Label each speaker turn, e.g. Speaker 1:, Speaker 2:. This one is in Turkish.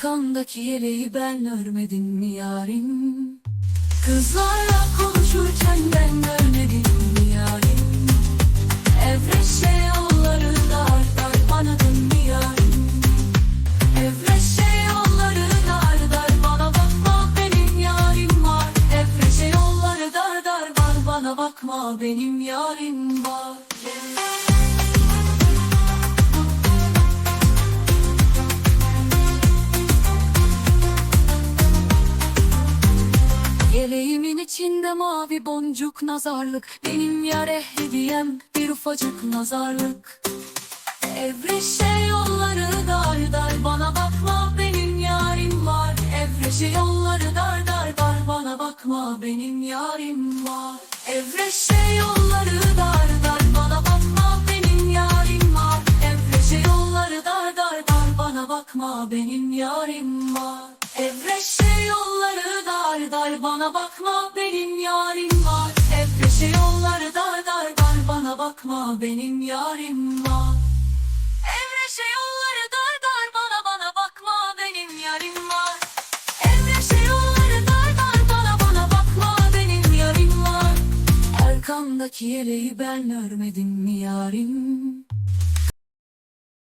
Speaker 1: Arkamdaki yeleği ben örmedim mi yarim? Kızlarla konuşurken ben görmedim bakma benim yarim var. Yeleğimin içinde mavi boncuk nazarlık Benim yare hediyem bir ufacık nazarlık. Evreşe yolları bakma benim yarim var. Evreşe yolları dar dar bana bakma benim yarim var. Evreşe yolları dar dar dar bana bakma benim yarim var. Evreşe yolları dar dar bana bakma benim yarim var. Evreşe yolları dar dar dar bana bakma benim yarim var. Evreşe yolları Arkamdaki yeleği ben örmedim mi yarim